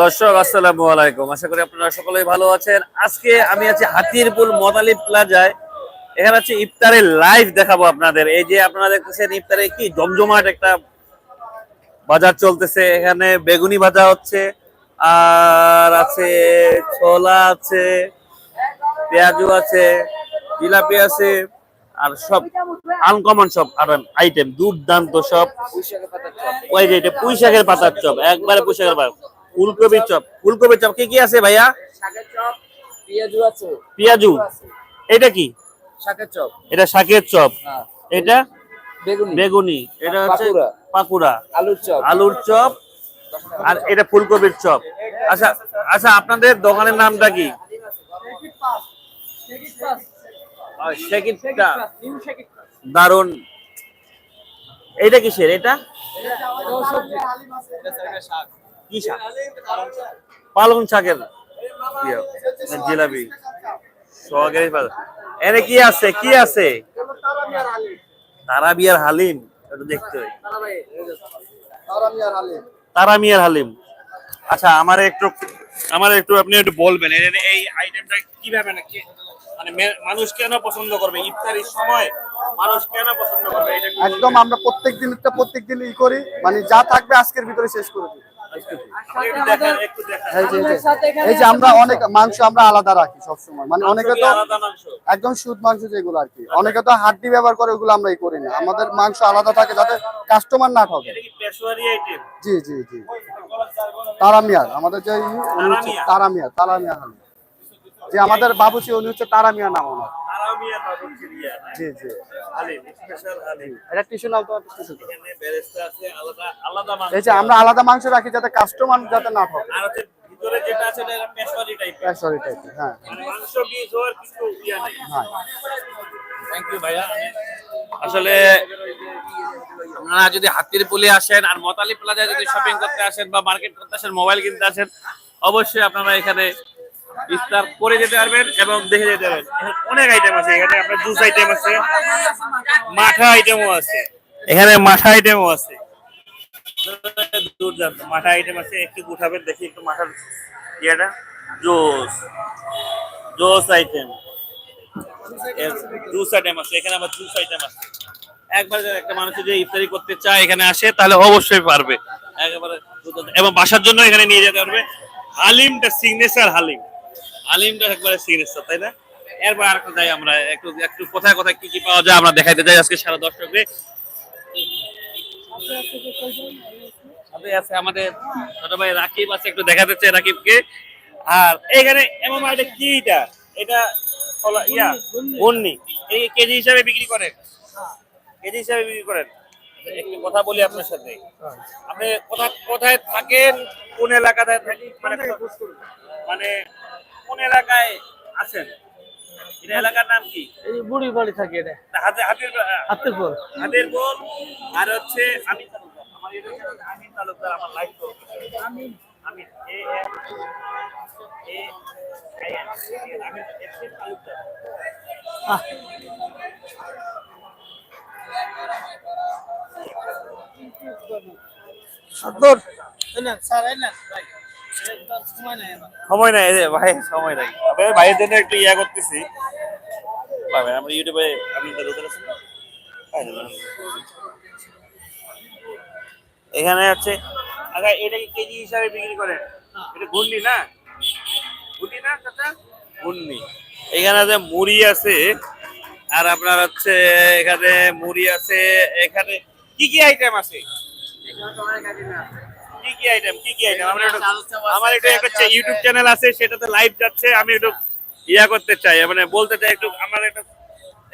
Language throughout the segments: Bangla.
দর্শক, আসসালামু আলাইকুম। আশা করি আপনারা সকলেই ভালো আছেন। আজকে আমি আছি হাতিরপুল মদালি প্লাজায়। এখানে হচ্ছে ইফতারের লাইভ দেখাবো আপনাদের। এই যে আপনারা দেখতেছেন, ইফতারে কি জমজমাট একটা বাজার চলতেছে। এখানে বেগুনি ভাজা হচ্ছে, আর আছে ছোলা আছে পেঁয়াজু আছে, জিলাপি আছে, আর সব আনকমন সব আইটেম দুর্দান্ত সব। ওই পুঁই শাকের পাতার চপ। একবারে পুঁই শাকের পাতা ফুলকপির চপ। ফুলকপির চপ। কি কি আছে ভাইয়া? শাকের চপ পেঁয়াজু আছে। পেঁয়াজু। এটা কি? শাকের চপ। এটা শাকের চপ। হ্যাঁ। এটা? বেগুনি। বেগুনি। এটা হচ্ছে পাকুড়া। আলুর চপ। আলুর চপ আর এটা ফুলকপির চপ। আচ্ছা আচ্ছা আপনাদের দোকানের নামটা কি? দারুণ এটা কিসের? এটা? পালং শাকের ইয়ে, জিলাপি। এনে কি আছে? কি আছে? তারা বিয়ার হালিম দেখতে হয়। তারা মিয়ার হালিম। আচ্ছা আমার একটু আমার একটু আপনি একটু বলবেন এই আইটেমটা কীভাবে না মানে মানুষ কেন পছন্দ করবে? ইফতারির সময় মানুষ কেন পছন্দ করবে? একদম আমরা প্রত্যেক দিনটা প্রত্যেক দিন ই করি। মানে যা থাকবে আজকের ভিতরে শেষ করে দিই। এই যে আমরা অনেক মাংস আমরা আলাদা রাখি সবসময়। মানে অনেকে তো একদম সুদ মাংস যেগুলো আর কি। অনেকে তো হাড্ডি ব্যবহার করে ওগুলো আমরা করি না। আমাদের মাংস আলাদা থাকে যাতে কাস্টমার না ঠকে। এটা কি পেশোয়ারি আইটেম জি জি জি। তারা মিয়ার আমাদের যে ই, উনি হচ্ছে তারা মিয়া? তারা মিয়া তারা মিয়া হালি যে আমাদের বাবুচি উনি হচ্ছে তারা মিয়া নাম ওনার। জি জি। এটা টিস্যু নাও টিস্যু এই যে আমরা আলাদা মাংস রাখি যাতে কাস্টমার যাতে না ঠকে ভিতরে যেটা আছে এটা পেশোয়ারি টাইপের সরি টাইপের হ্যাঁ। মানে মাংস পিস হওয়ার কিছু ইয়া নেই। হ্যাঁ। থ্যাংক ইউ ভাইয়া। আসলে আপনারা যদি হাতির পুলে আসেন আর মতালি প্লাজায় যদি শপিং করতে আসেন বা মার্কেট করতে আসেন মোবাইল কিনতে আসেন অবশ্যই আপনারা এখানে ইফতার করে যেতে পারবেন এবং দেখে যেতে পারবেন। অনেক আইটেম আছে। এখানে আপনার জুস আইটেম আছে, মাঠা আইটেমও আছে। এখানে মাঠা আইটেমও আছে। দুর্দান্ত। মাঠা আইটেম আছে, একটু উঠাবেন দেখি একটু মাঠার ইয়েটা। জোস জোস আইটেম জুস আইটেম আছে। এখানে আবার জুস আইটেম আছে। একবার একটা মানুষ যদি ইফতারি করতে চায়, এখানে আসে, তাহলে অবশ্যই পারবে। একেবারে এবং বাসার জন্য এখানে নিয়ে যেতে পারবে হালিমটা সিগনেচার হালিম। হালিমটা একবারে সিগনেচার তাই না? এরপর আর যাই আমরা, একটু একটু কোথায় কোথায় কি কি পাওয়া যায় আমরা দেখাইতে যাই আজকে সারা দর্শককে সাথে আছে আমাদের ছোট ভাই রাকিব আছে, একটু দেখাতে চাই রাকিবকে। আর এখানে এমন এটা কি এটা? এটা ইয়া ঘূর্ণি এই কেজি হিসাবে বিক্রি করেন। কেজি হিসাবে বিক্রি করেন। একটু কথা বলি আপনার সাথে। আপনি কোথা, কোথায় থাকেন? কোন এলাকাতে থাকেন? মানে মানে কোন এলাকায় আছেন? এটা এলাকার নাম কি? এই বুড়ি বাড়ি থাকে এটা। হাতে হাতের হাতের পর হাতের বোন আর হচ্ছে আমি আমার এটা আমিন তালুকদার আমার লাইফ এ এ আই এন সত্তর স্যার ভাই। সময় নাই ভাই সময় নাই। ভাইয়ের জন্য একটু ইয়া করতেছি। পাবেন আমরা ইউটিউবে আছি না? পাই না, না। এখানে আছে আচ্ছা এটা কি কেজি হিসাবে বিক্রি করেন? এটা ঘূর্ণি না? ঘূর্ণি না চাচা? ঘূর্ণি। এখানে যে মুড়ি আছে আর আপনার হচ্ছে এখানে মুড়ি আছে এখানে কি কি আইটেম আছে। কি কি আইটেম কি কি আইটেম আমরা একটু আমার একটু একটা ইউটিউব চ্যানেল আছে। সেটাতে লাইভ যাচ্ছে আমি একটু ইয়া করতে চাই মানে বলতে চাই একটু আমার একটা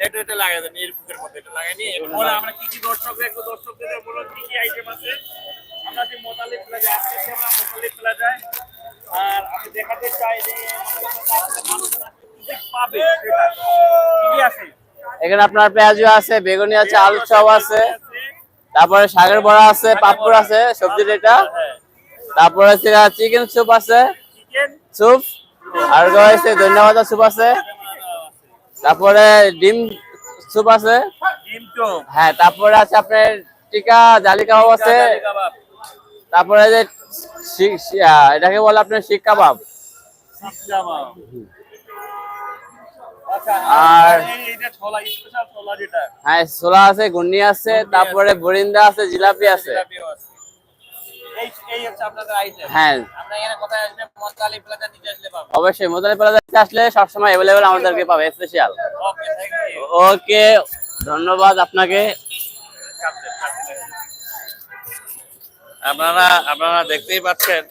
একটু এটা লাগাই দেন এর বুকের মধ্যে এটা লাগাই নিয়ে। বলে আমরা কি কি দর্শক একটু দর্শকদের বলো কি কি আইটেম আছে? আমরা যে মোতালিব প্লাজা আসতেছি আমরা মোতালিব প্লাজায় আর আমি দেখাতে চাই যে পাবে কি কি আছে? এখানে আপনার পেঁয়াজু আছে বেগুনি আছে আলু চপ আছে। তারপরে শাকের বড়া আছে পাপড় আছে সবজির এটা। তারপরে চিকেন স্যুপ আছে। স্যুপ আর রয়েছে ধন্যবাদ স্যুপ আছে। তারপরে ডিম স্যুপ আছে। হ্যাঁ তারপরে আছে আপনার টিকা জালি কাবাব আছে। তারপরে যে এটাকে বলে আপনার শিক কাবাব। আর- হ্যাঁ ছোলা আছে গুন্নি আছে তারপরে বরিন্দা আছে জিলাপি আছে। হ্যাঁ। অবশ্যই মোতালি প্লাজা আসলে সবসময় অ্যাভেলেবেল আমাদেরকে পাবে স্পেশাল ওকে ধন্যবাদ আপনাকে। আপনারা আপনারা দেখতেই পাচ্ছেন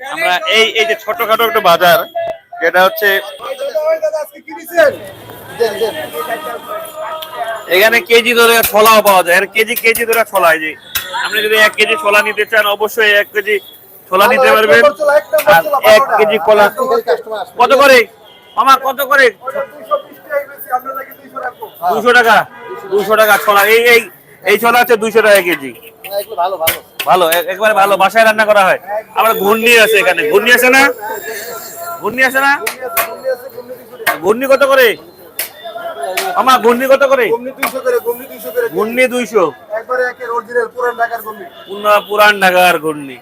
আমরা এই এই যে ছোটখাটো একটা বাজার যেটা হচ্ছে এখানে কেজি ধরে ছোলাও পাওয়া যায়। কেজি কেজি ধরে ছোলা এই যে। আপনি যদি এক কেজি ছোলা নিতে চান অবশ্যই এক কেজি ছোলা নিতে পারবেন। আর এক কেজি কলা। কত করে? মামা কত করে? দুশো টাকা। দুশো টাকা ছোলা। এই এই এই ছোলা আছে দুশো টাকা কেজি। ভালো ভালো। একবারে ভালো। বাসায় রান্না করা হয়। আবার ঘূর্ণি আছে এখানে। ঘূর্ণি আছে না? ঘূর্ণি আছে না? ঘূর্ণি কত করে? আমার ঘূর্ণি কত করে? গমনি 200 করে গমনি 200 করে। ঘূর্ণি দুইশো? পুরান ঢাকার ঘূর্ণি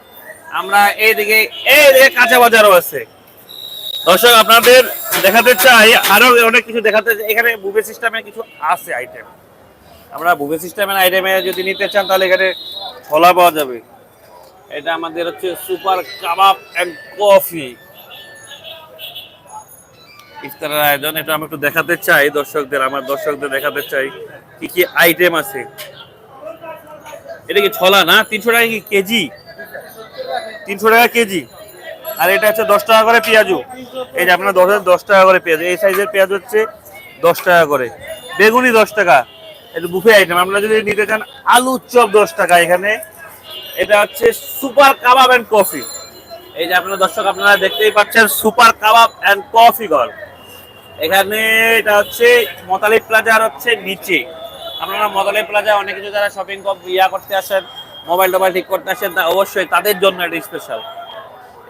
আমরা এইদিকে এইদিকে কাঁচা বাজারও আছে। দর্শক আপনাদের দেখাতে চাই আরও অনেক কিছু দেখাতে চাই। এখানে বুফে সিস্টেমে কিছু আছে আইটেম আমরা বুফে সিস্টেমের আইটেমে যদি নিতে চান তাহলে এখানে ছোলা পাওয়া যাবে। এটা আমাদের হচ্ছে সুপার কাবাব এন্ড কফি ইফতারের আয়োজন, এটা আমি একটু দেখাতে চাই দর্শকদের, আমার দর্শকদের দেখাতে চাই। কি কি আইটেম আছে? এটা কি ছলা না? তিনশো টাকা কি কেজি? তিনশো টাকা কেজি। আর এটা হচ্ছে দশ টাকা করে পেঁয়াজু। এই যে আপনার দশ দশ টাকা করে পেঁয়াজ। এই সাইজের পেঁয়াজ হচ্ছে দশ টাকা করে। বেগুনি দশ টাকা। এটা বুফে আইটেম আপনারা যদি নিতে চান আলু চপ দশ টাকা এখানে। এটা হচ্ছে সুপার কাবাব অ্যান্ড কফি এই যে আপনারা দর্শক, আপনারা দেখতেই পাচ্ছেন সুপার কাবাব অ্যান্ড কফি ঘর। এখানে এটা হচ্ছে মতালি প্লাজার হচ্ছে নিচে। আপনারা মতালি প্লাজা অনেক কিছু যারা শপিং ইয়া করতে আসেন মোবাইল টোবাইল ঠিক করতে আসেন, তা অবশ্যই তাদের জন্য এটা স্পেশাল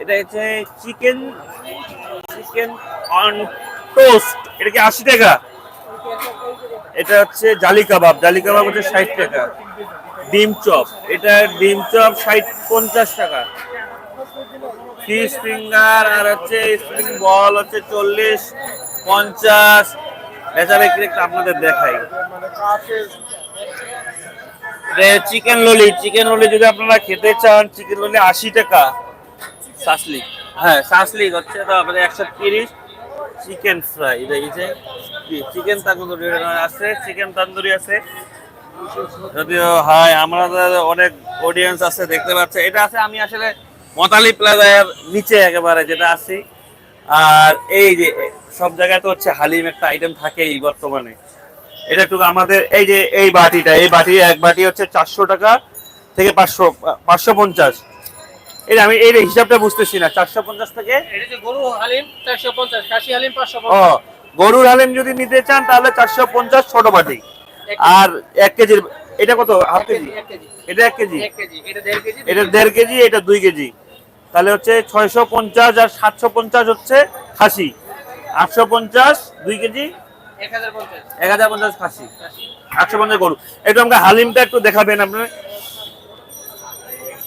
এটা হচ্ছে চিকেন চিকেন অন টোস্ট এটা কি আশি টাকা? এটা হচ্ছে জালি কাবাব। জালি কাবাব হচ্ছে ষাট টাকা। ডিম চপ। এটা ডিম চপ ষাট পঞ্চাশ টাকা। ফিশ ফিঙ্গার আর হচ্ছে স্প্রিং বল হচ্ছে চল্লিশ। পঞ্চাশ। বেচা বিক্রি একটু আপনাদের দেখাই। চিকেন ললি চিকেন ললি যদি আপনারা খেতে চান চিকেন ললি আশি টাকা। সাসলিক হ্যাঁ সাসলিক হচ্ছে তো আপনাদের একশো তিরিশ। চিকেন ফ্রাই দেখেছে চিকেন তান্দুরি আছে চিকেন তান্দুরি আছে। যদিও হয় আমাদের অনেক অডিয়েন্স আছে দেখতে পাচ্ছে। এটা আছে আমি আসলে মতালি প্লাজার নিচে একেবারে যেটা আছি। আর এই যে সব জায়গায় তো হচ্ছে হালিম একটা আইটেম থাকেই বর্তমানে। এটা একটু আমাদের এই যে এই বাটিটা এই বাটি এক বাটি হচ্ছে চারশো টাকা থেকে পাঁচশো পাঁচশো পঞ্চাশ। এটা আমি এই হিসাবটা বুঝতেছি না চারশো পঞ্চাশ থেকে এটা হালিম চারশো পঞ্চাশ কাশি হালিম পাঁচশো ও গরুর হালিম যদি নিতে চান তাহলে চারশো পঞ্চাশ ছোট বাটি। আর এক কেজির এটা কত? হাফ কেজি এটা এক কেজি। এটা দেড় কেজি এটা দুই কেজি। তাহলে হচ্ছে ছয়শো পঞ্চাশ আর সাতশো পঞ্চাশ হচ্ছে খাসি। আটশো পঞ্চাশ দুই কেজি? এক হাজার পঞ্চাশ এক হাজার পঞ্চাশ খাসি। আটশো পঞ্চাশ গরু। একটু আমাকে হালিমটা একটু দেখাবেন আপনার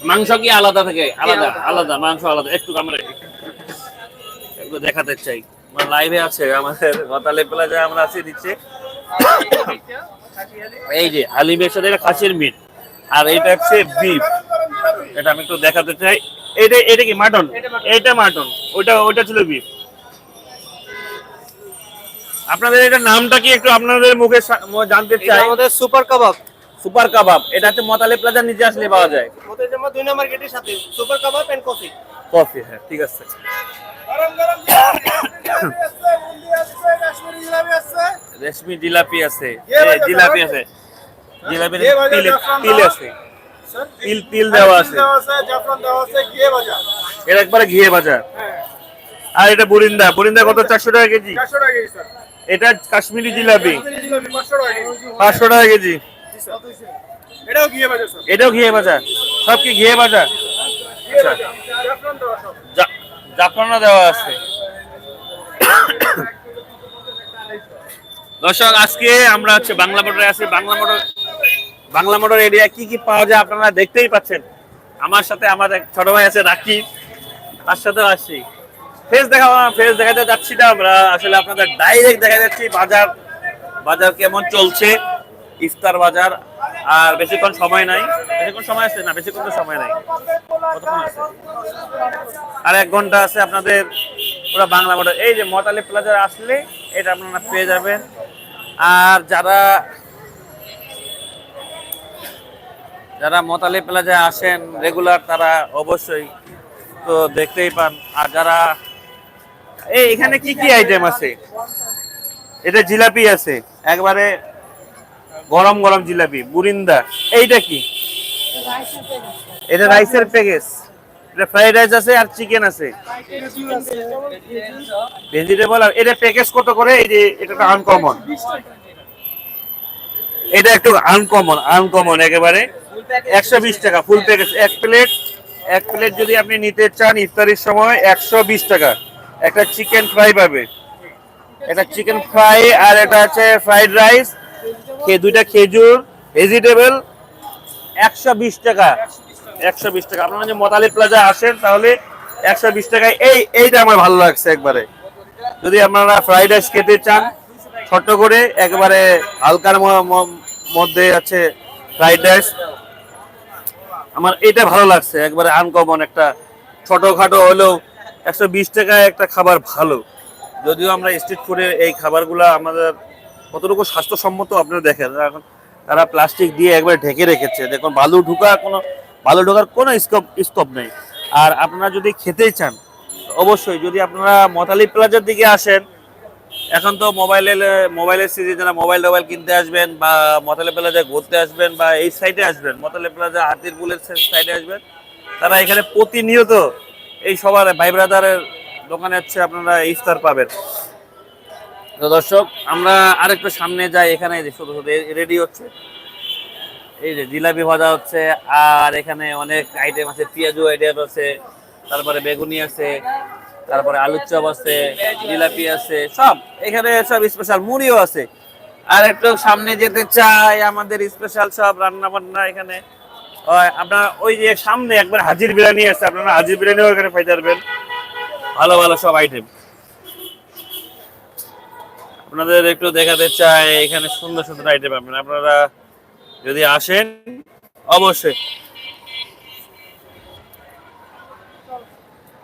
মাংস কি আলাদা থেকে? আলাদা আলাদা? মাংস আলাদা। একটু আমরা একটু দেখাতে চাই। লাইভে আছে আমাদের গতালে প্লাজা আমরা আছি দিচ্ছে। এই যে হালিমের সাথে এটা খাসির মিট। আর এটা হচ্ছে বিফ এটা আমি একটু দেখাতে চাই। এটা এটা কি মাটন? এটা মাটন। ওইটা ওইটা ছিল বিফ আপনাদের এটা নামটা কি একটু আপনাদের মুখে জানতে চাই? আমাদের সুপার কাবাব। সুপার কাবাব। এটা হচ্ছে মতালে প্লাজার নিচে আসলে পাওয়া যায়। দুই নম্বর গেটের সাথে। Super kebab and coffee coffee হ্যাঁ ঠিক আছে। রেশমি জিলাপি আছে। জিলাপি আছে। জিলাপি তিল তিল আছে। তিল তিল দেওয়া আছে। এটা একবারে ঘিয়ে ভাজা। আর এটা বুরিন্দা। বুরিন্দা কত? চারশো টাকা কেজি। এটা কাশ্মীরি জিলাপি। পাঁচশো টাকা কেজি। এটাও ঘিয়ে ভাজা সব কি ঘিয়ে ভাজা? আচ্ছা। জা- জাফরানও দেওয়া আছে। দর্শক আজকে আমরা হচ্ছে বাংলা মোটরে আছি। Bangla motor Bangla motor area কি কি পাওয়া যায় আপনারা দেখতেই পাচ্ছেন। আমার সাথে আমার এক ছোট ভাই আছে রাকিব। তার সাথেও আসছি ফেস দেখা ফেস দেখাতে যাচ্ছি না। আমরা আসলে আপনাদের ডাইরেক্ট দেখা যাচ্ছি বাজার। বাজার কেমন চলছে? ইফতার বাজার। আর বেশিক্ষণ সময় নাই। বেশিক্ষণ সময় আছে? না, বেশিক্ষণ তো সময় নাই। কতক্ষণ আছে? আর এক ঘণ্টা আছে আপনাদের পুরো বাংলা মোটর এই যে মতালি প্লাজার আসলে এটা আপনারা পেয়ে যাবেন। আর যারা যারা মতালি প্লাজায় আসেন রেগুলার তারা অবশ্যই তো দেখতেই পান। আর যারা এই, এখানে কি কি আইটেম আছে? এটা জিলাপি আছে। একবারে গরম গরম জিলাপি বুরিন্দা এইটা কি? এটা রাইসের প্যাকেজ এটা ফ্রাইড রাইস আছে আর চিকেন আছে। ভেজিটেবল আর এটা প্যাকেজ কত করে? এই যে এটা আনকমন এটা একটু আনকমন আনকমন একেবারে। একশো বিশ টাকা ফুল প্যাকেজ এক প্লেট এক প্লেট যদি আপনি নিতে চান ইফতারির সময় একশো বিশ টাকা। একটা চিকেন ফ্রাই পাবে। এটা চিকেন ফ্রাই আর এটা হচ্ছে ফ্রাইড রাইস দুইটা খেজুর ভেজিটেবল একশো বিশ টাকা। একশো বিশ টাকা। আপনারা যদি মতালি প্লাজা আসেন তাহলে একশো বিশ টাকায় এই, এইটা আমার ভালো লাগছে একবারে। যদি আপনারা ফ্রাইড রাইস খেতে চান, ছোট্ট করে, একবারে হালকার মধ্যে আছে ফ্রাইড রাইস আমার এটা ভালো লাগছে, একবারে আনকমন একটা। ছোটখাটো হলেও একশো বিশ টাকায় একটা খাবার ভালো। যদিও আমরা স্ট্রিট ফুডের এই খাবারগুলো আমাদের কতটুকু স্বাস্থ্যসম্মত আপনারা দেখেন, এখন তারা প্লাস্টিক দিয়ে একবার ঢেকে রেখেছে। দেখুন, বালু ঢুকা কোনো বালু ঢোকার কোনো স্কোপ স্কোপ নেই। আর আপনারা যদি খেতেই চান, অবশ্যই যদি আপনারা মতালি প্লাজার দিকে আসেন, এখন তো মোবাইলের মোবাইলের সিরিজ যারা মোবাইল টোবাইল কিনতে আসবেন বা মতালে প্লাজায় ঘুরতে আসবেন বা এই সাইডে আসবেন, মতালে প্লাজা হাতির বুলের সাইডে আসবেন, তারা এখানে প্রতিনিয়ত এই সবার ভাই ব্রাদারের দোকানে হচ্ছে আপনারা ইফতার পাবেন। তো দর্শক, আমরা আরেকটু সামনে যাই, এখানে শুধু শুধু রেডি হচ্ছে। এই যে জিলাপি ভাজা হচ্ছে, আর এখানে অনেক আইটেম আছে, পেঁয়াজু আইটেম আছে, তারপরে বেগুনি আছে, তারপরে আলুর চপ আছে, জিলাপি আছে, সব। এখানে সব স্পেশাল মুড়িও আছে। আর একটু সামনে যেতে চাই, আমাদের স্পেশাল সব রান্না বান্না এখানে। আপনার ওই যে সামনে একবার হাজির বিরিয়ানি আছে, আপনারা হাজির বিরিয়ানিও এখানে পাইতে পারবেন। ভালো ভালো সব আইটেম আপনাদের একটু দেখাতে চাই, এখানে সুন্দর সুন্দর আইটেম পাবেন আপনারা যদি আসেন, অবশ্যই।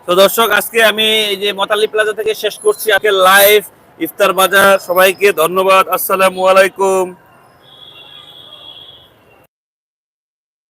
তো দর্শক, আজকে আমি এই যে মতালি প্লাজা থেকে শেষ করছি, আজকে লাইভ ইফতার বাজার। সবাইকে ধন্যবাদ, আসসালামু আলাইকুম।